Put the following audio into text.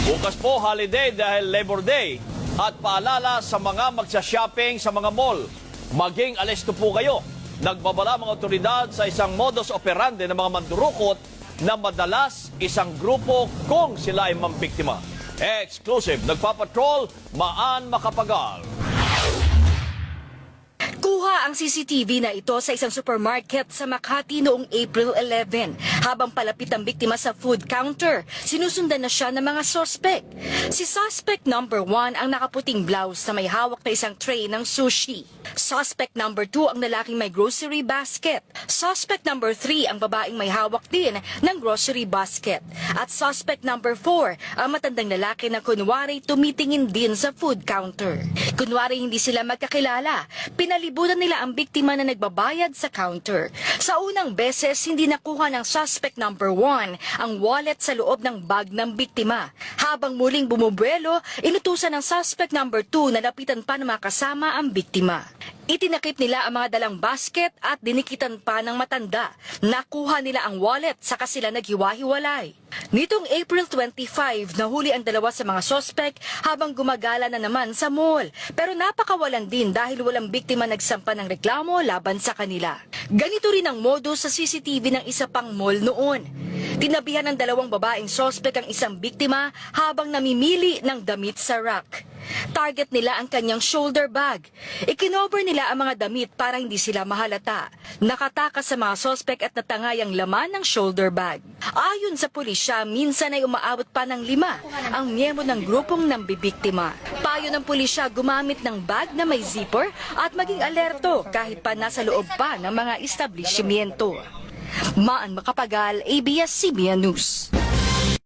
Bukas po holiday dahil Labor Day at paalala sa mga magsha-shopping sa mga mall. Maging alesto po kayo. Nagbabala mga otoridad sa isang modus operandi ng mga mandurukot na madalas isang grupo kung sila ay mambiktima. Exclusive, nagpapatrol, maan makapagal. Ang CCTV na ito sa isang supermarket sa Makati noong April 11. Habang palapit ang biktima sa food counter, sinusundan na siya ng mga suspect. Si suspect number 1 ang nakaputing blouse na may hawak na isang tray ng sushi. Suspect number 2 ang lalaking may grocery basket. Suspect number 3 ang babaeng may hawak din ng grocery basket. At suspect number 4 ang matandang lalaki na kunwari tumitingin din sa food counter. Kunwari hindi sila magkakilala, pinalibutan nila ang biktima na nagbabayad sa counter. Sa unang beses, hindi nakuha ng suspect number 1 ang wallet sa loob ng bag ng biktima. Habang muling bumubuelo, inutusan ng suspect number 2 na lapitan pa ng mga kasama ang biktima. Itinakip nila ang mga dalang basket at dinikitan pa ng matanda. Nakuha nila ang wallet saka sila naghiwa-hiwalay. Nitong April 25, nahuli ang dalawa sa mga sospek habang gumagala na naman sa mall. Pero napakawalan din dahil walang biktima nagsampa ng reklamo laban sa kanila. Ganito rin ang modo sa CCTV ng isa pang mall noon. Tinabihan ng dalawang babaeng sospek ang isang biktima habang namimili ng damit sa rack. Target nila ang kanyang shoulder bag. Ikinover nila ang mga damit para hindi sila mahalata. Nakatakas sa mga sospek at natangay ang laman ng shoulder bag. Ayon sa pulisya, minsan ay umaabot pa ng lima ang miyembro ng grupong nambibiktima. Payo ng pulisya gumamit ng bag na may zipper at maging alerto kahit pa nasa loob pa ng mga establishmento. Maan Makapagal, ABS-CBN News.